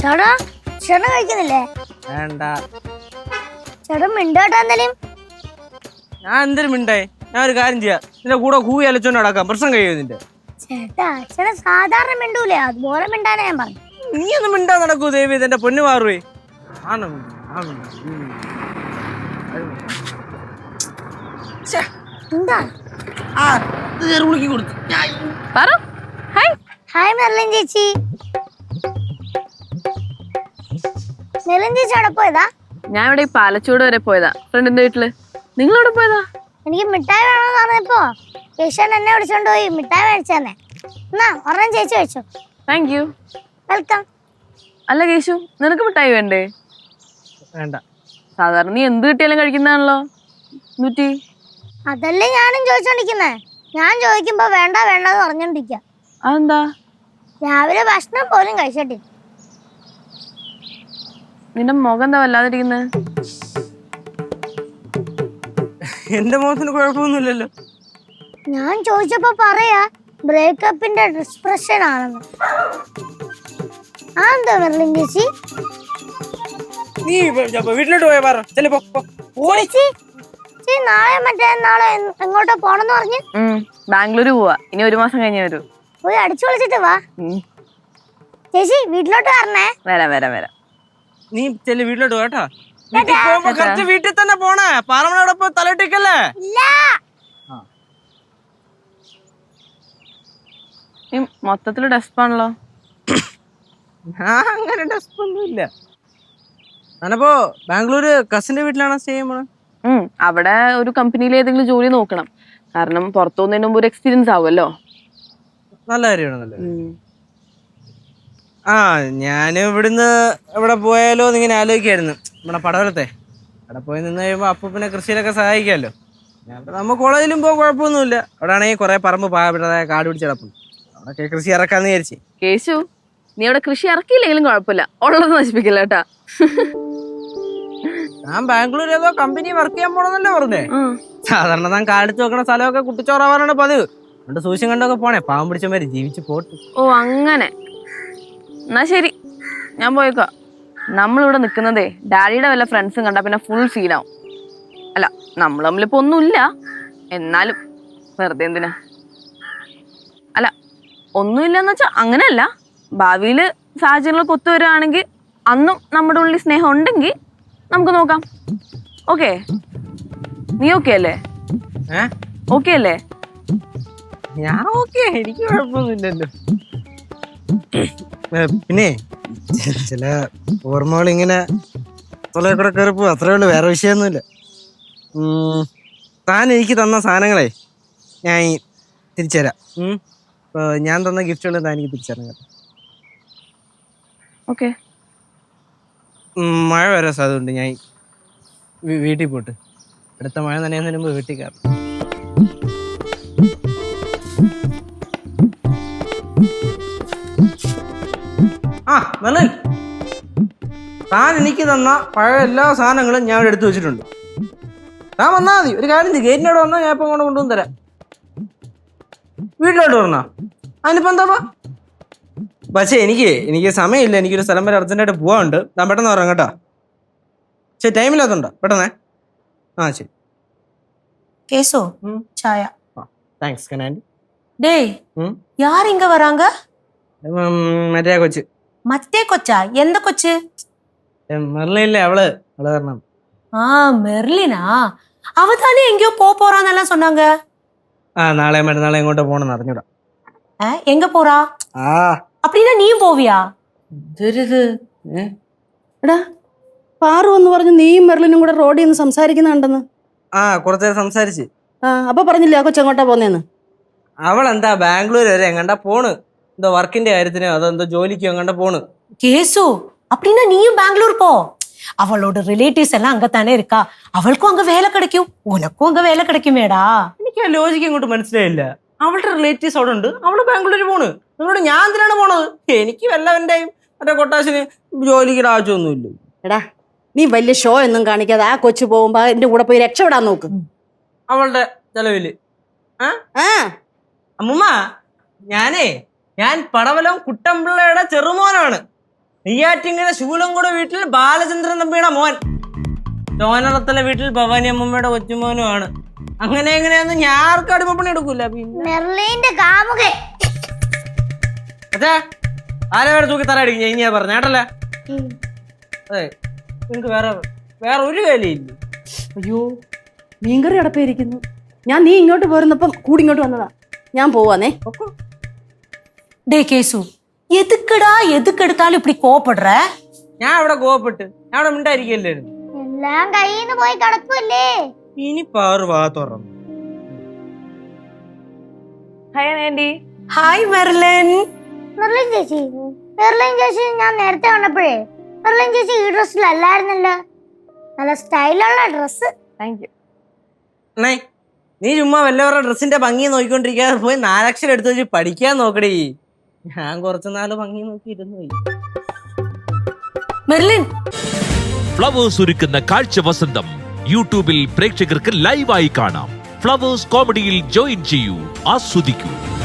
ചേട്ടാ ചേട്ടൻ കഴിക്കുന്നില്ലേ? വേണ്ട. ചേട്ടൻ മിണ്ടോട്ടാ എന്തായാലും? ഞാൻ എന്തിനും മിണ്ടേ ഞാൻ ഒരു കാര്യം ചെയ്യാം. നിന്റെ കൂടെ കൂവി അലച്ചോണ്ട് നടക്കാം. പ്രശ്നം കഴിയും നിന്റെ? ചേട്ടാ ചേട്ടൻ സാധാരണ മിണ്ടൂലേ? അതുപോലെ മിണ്ടാനാ ഞാൻ പറഞ്ഞു. നീ ഒന്നും മിണ്ടാ നടക്കൂ ദേവി. ഇതെന്റെ പൊന്നു മാറുവേ. ആണ്? എന്താ? ആ, ഇത് കേറി കൊടുത്തു. ഞാൻ പറ. ഹായ് മെർലിൻ ചേച്ചി. മെർലിൻ ചേച്ചി അവിടെ പോയതാ? ഞാൻ ഇവിടെ ഈ പാലച്ചൂട് വരെ പോയതാ. ഫ്രണ്ടിന്റെ വീട്ടിൽ? നിങ്ങൾ അവിടെ പോയതാ? എനിക്ക് മിഠായി വേണമെന്ന് പറഞ്ഞപ്പോ കേശവൻ എന്നെ വിളിച്ചോണ്ട് പോയി മിഠായി മേടിച്ചു തന്നെ എന്നാ ഒരെണ്ണം ചേച്ചി വെച്ചു താങ്ക് യു വെൽക്കം അല്ല കേശു നിനക്ക് മിഠായി വേണ്ടേ? വേണ്ട. സാധാരണ നീ എന്ത് കിട്ടിയാലും കഴിക്കുന്നതാണല്ലോ? നൂറ്റി? അതല്ലേ ഞാനും ചോദിച്ചോണ്ടിരിക്കുന്നേ ഞാൻ ചോദിക്കുമ്പോ വേണ്ട വേണ്ടെന്ന് പറഞ്ഞോണ്ടിരിക്ക. അതെന്താ? രാവിലെ ഭക്ഷണം പോലും കഴിച്ചിട്ടില്ല. നിന്റെ മുഖം എന്താ വല്ലാതിരിക്കുന്നത് എന്റെ മുഖത്തിന് കുഴപ്പമൊന്നുമില്ലല്ലോ. ഞാൻ ചോദിച്ചപ്പോ പറയാ ബ്രേക്കപ്പിന്റെ ഡിസ്പ്രഷൻ ആണെന്ന്. ആ മെർലിൻ ചേച്ചി? നീ വീട്ടിലോട്ട് പോയാ പറ. ചെല്ലു പോ പോ. ഓടി ചേച്ചി ചേച്ചി നാളെ മറ്റേ നാളെ എങ്- എങ്ങോട്ടാ പോണെന്ന് പറഞ്ഞു? ബാംഗ്ലൂർ പോവാ. ഇനി ഒരു മാസം കഴിഞ്ഞേ വരൂ. പോയി അടിച്ചു വിളിച്ചിട്ട് വാ. ചേച്ചി വീട്ടിലോട്ട് വരണേ. വരാം വരാം വരാം. നീ ചെല്ലു വീട്ടിലോട്ട് കേട്ടാ. വീട്ടിൽ തന്നെ പോണേ. പാറമണോടൊപ്പം തലട്ടിക്കല്ലേ ഇല്ല. നീ മൊത്തത്തിൽ ഡെസ്പാണല്ലോ ഞാൻ അങ്ങനെ ഡെസ്പ് ഒന്നുമില്ല ഞാനപ്പോ ബാംഗ്ലൂര് കസിന്റെ വീട്ടിലാണോ സ്റ്റേ ചെയ്യുമ്പോൾ അവിടെ ഒരു കമ്പനിയിൽ ഏതെങ്കിലും ജോലി നോക്കണം. കാരണം പുറത്തു പോകുന്നതിന് മുമ്പ് ഒരു എക്സ്പീരിയൻസ് ആവുമല്ലോ. നല്ല കാര്യമാണ് നല്ല. ആ ഞാൻ ഇവിടുന്ന് എവിടെ പോയാലോ എന്നിങ്ങനെ ആലോചിക്കായിരുന്നു. നമ്മുടെ പടവലത്തെ. അവിടെ പോയി നിന്ന് കഴിയുമ്പോൾ അപ്പൊ പിന്നെ കൃഷിയിലൊക്കെ സഹായിക്കാമല്ലോ. നമ്മൾ നമ്മ കോളേജിലും പോകാൻ കുഴപ്പമൊന്നുമില്ല. അവിടെ ആണെങ്കിൽ കുറെ പറമ്പ് പാവപ്പെട്ടതായ കാട് പിടിച്ച് കിടപ്പുണ്ട്. അവിടെയൊക്കെ കൃഷി ഇറക്കാന്ന് വിചാരിച്ചു. കേശു നീ അവിടെ കൃഷി ഇറക്കിയില്ലെങ്കിലും കുഴപ്പമില്ല. ഉള്ളത് നശിപ്പിക്കില്ല കേട്ടാ. ഞാൻ ബാംഗ്ലൂർ ഏതോ കമ്പനി വർക്ക് ചെയ്യാൻ പോണെന്നല്ലേ പറഞ്ഞേ. സാധാരണ താൻ കാടിച്ചു വെക്കണ സ്ഥലമൊക്കെ കുട്ടിച്ചോറാവാനാണ് പതിവ്. അതുകൊണ്ട് സൂക്ഷ്യം കണ്ടൊക്കെ പോണേ. പാവം പിടിച്ചമാര് ജീവിച്ചു പോട്ട്. ഓ അങ്ങനെ. എന്നാ ശരി. ഞാൻ പോയേക്കാം. നമ്മളിവിടെ നിൽക്കുന്നതേ ഡാഡിയുടെ വല്ല ഫ്രണ്ട്സും കണ്ടാൽ പിന്നെ ഫുൾ സീനാവും അല്ല നമ്മൾ തമ്മിലിപ്പോ ഒന്നുമില്ല. എന്നാലും വെറുതെ എന്തിനാ? അല്ല ഒന്നുമില്ല എന്ന് വെച്ചാൽ അങ്ങനെയല്ല. ഭാവിയിൽ സാഹചര്യങ്ങളൊക്കെ ഒത്തു വരികയാണെങ്കിൽ അന്നും നമ്മുടെ ഉള്ളിൽ സ്നേഹം ഉണ്ടെങ്കിൽ നമുക്ക് നോക്കാം. ഓക്കെ നീ ഓക്കെ അല്ലേ? ഓക്കെ അല്ലേ? ഞാൻ ഓക്കെ എനിക്ക് കുഴപ്പമൊന്നുമില്ലല്ലോ. പിന്നെ ചില ഓർമ്മകൾ ഇങ്ങനെ തൊലയെ കൂടെ കയറിപ്പോ അത്രേ ഉള്ളൂ വേറെ വിഷയമൊന്നുമില്ല. താൻ എനിക്ക് തന്ന സാധനങ്ങളെ ഞാൻ തിരിച്ചുതരാം ഇപ്പോൾ ഞാൻ തന്ന ഗിഫ്റ്റുകൾ താൻ എനിക്ക് തിരിച്ചുതരണം കേട്ടോ. ഓക്കെ. മഴ വരാൻ സാധ്യതയുണ്ട്. ഞാൻ വീട്ടിൽ പോട്ട് അടുത്ത മഴ നനയുന്നതിന് മുമ്പ് വീട്ടിൽ കയറാം ആ മെർലിൻ താൻ എനിക്ക് തന്ന പഴയ എല്ലാ സാധനങ്ങളും ഞാൻ ഇവിടെ എടുത്തു വെച്ചിട്ടുണ്ട് താൻ വന്നാ മതി ഒരു കാര്യം ചെയ്യ് ഗേറ്റിൻ്റെ അവിടെ വന്നാൽ ഞാൻ ഇപ്പം അങ്ങോട്ട് കൊണ്ടുവന്ന് തരാം വീട്ടിലോട്ട് പറഞ്ഞാ അതിനിപ്പോൾ എന്താ പക്ഷേ എനിക്ക് എനിക്ക് സമയമില്ല എനിക്കൊരു സ്ഥലം വരെ അർജന്റായിട്ട് പോകാനുണ്ട് ഞാൻ പെട്ടെന്ന് പറയാം കേട്ടോ ശരി ടൈമില്ലാത്തതുണ്ടോ പെട്ടെന്നേ ആ ശരി கேசோ ம். சாயா താങ്ക്സ് കനാൻഡി டேய் ம். யார் இங்க வராங்க മറ്റേ ആ കൊച്ച് மத்தே கொச்சா எந்த கொச்சு മെറിലില്ലേ അവള് അവള് കാരണം ஆ மெர்லினா அவ தானே எங்கேயோ போ போறான்னெல்லாம் சொன்னாங்க ആ നാളെ മറ്റന്നാളെ എങ്ങോട്ട് പോകണമെന്ന് അറിഞ്ഞൂടാ ஆ, எங்க போறா ആ அப்படின்னா நீயும் போவியா ഇതൊരിത് ഏ? എടാ പാറു എന്ന് പറഞ്ഞ് നീയും മെർലിനും കൂടെ റോഡിൽ നിന്ന് സംസാരിക്കുന്നുണ്ടെന്ന് ആ കുറച്ച് നേരം സംസാരിച്ച് ആ അപ്പൊ പറഞ്ഞില്ലേ ആ കൊച്ചെങ്ങോട്ടാ പോന്നേന്ന് അവൾ എന്താ ബാംഗ്ലൂർ വരെ എങ്ങണ്ട പോണ് എന്തോ വർക്കിന്റെ കാര്യത്തിനോ അതോ എന്തോ ജോലിക്കോ എങ്ങണ്ട പോണ് கேசு அப்படின்னா நீயும் பெங்களூர் போ அவளோட ரிலேட்டிவ்ஸ் எல்லாம் அங்கத்தானே இருக்கா அவளுக்கும் அங்க வேலை கிடைக்கும் உனக்கும் அங்க வேலை கிடைக்குமேடா എനിക്ക് ആ ലോജിക്ക് അങ്ങോട്ട് മനസ്സിലായില്ല അവളുടെ റിലേറ്റീവ്സ് അവിടെ ഉണ്ട് അവള് ബാംഗ്ലൂർ പോണ് നിങ്ങളോട് ഞാൻ എന്തിനാണ് പോണത് എനിക്ക് വല്ലവന്റെയും മറ്റേ കൊട്ടാശന് ജോലിയുടെ ആവശ്യമൊന്നുമില്ല എടാ നീ വലിയ ഷോ ഒന്നും കാണിക്കാതെ ആ കൊച്ചു പോകുമ്പോ എന്റെ കൂടെ പോയി രക്ഷപ്പെടാൻ നോക്ക് അവളുടെ ചെലവില് ആ അമ്മുമ്മ ഞാനേ ഞാൻ പടവലം കുട്ടമ്പിള്ളയുടെ ചെറുമോനാണ്. നെയ്യാറ്റിങ്ങനെ ശൂലംകുട വീട്ടിൽ ബാലചന്ദ്രൻ തമ്പിയുടെ മോൻ. ചോനറത്തല വീട്ടിൽ ഭവാനി അമ്മമ്മയുടെ കൊച്ചുമോനുമാണ്. അങ്ങനെ എങ്ങനെയൊന്നും ഞാൻ ആർക്കും അടിമപ്പണി എടുക്കൂല. പിന്നെ? മെർലിന്റെ കാമുകൻ. അച്ഛാ ആരെ വേറെ തൂക്കി തറ അടിക്കും ഞാൻ പറഞ്ഞ. കേട്ടല്ലേ? അതെ. നിങ്ങക്ക് വേറെ വേറെ ഒരു വേലയില്ല അയ്യോ മീൻകറി അടപ്പേരിക്കുന്നു ഞാൻ നീ ഇങ്ങോട്ട് പോരുന്നപ്പം കൂടി ഇങ്ങോട്ട് വന്നതാ. ഞാൻ പോവാന്നേ. டே கேசு எதுக்குடா எதுக்கு எடுத்தாலும் இப்படி கோவப்படுற ഞാൻ അവിടെ കോവപ്പെട്ട് ഞാൻ അവിടെ മിണ്ടായിരിക്കല്ലായിരുന്നു എല്ലാം കയ്യിൽ നിന്ന് പോയി കിടക്കുമല്ലേ ഇനി പാറു വാ തുറന്നു hi aunty hi Merlin Merlin ചേച്ചി മെർലിൻ ചേച്ചി ഞാൻ നേരത്തെ കണ്ടപ്പോഴേ മെർലിൻ ചേച്ചി ഈ ഡ്രസ്സിലല്ലായിരുന്നല്ലോ നല്ല സ്റ്റൈലുള്ള ഡ്രസ്സ് താങ്ക് യു അണ്ണേ നീ ചുമ്മാ വല്ലവരുടെ ഡ്രസ്സിന്റെ ഭംഗി നോക്കിക്കൊണ്ടിരിക്കാതെ പോയി നാലക്ഷരം എടുത്ത് വെച്ച് പഠിക്കാൻ നോക്കടി ഞാൻ കുറച്ചു നാൾ ഭംഗി നോക്കി ഇരുന്നു മെർലിൻ. ഫ്ലവേഴ്സ് ഒരുക്കുന്ന കാഴ്ച വസന്തം യൂട്യൂബിൽ പ്രേക്ഷകർക്ക് ലൈവായി കാണാം. ഫ്ലവേഴ്സ് കോമഡിയിൽ ജോയിൻ ചെയ്യൂ ആസ്വദിക്കൂ.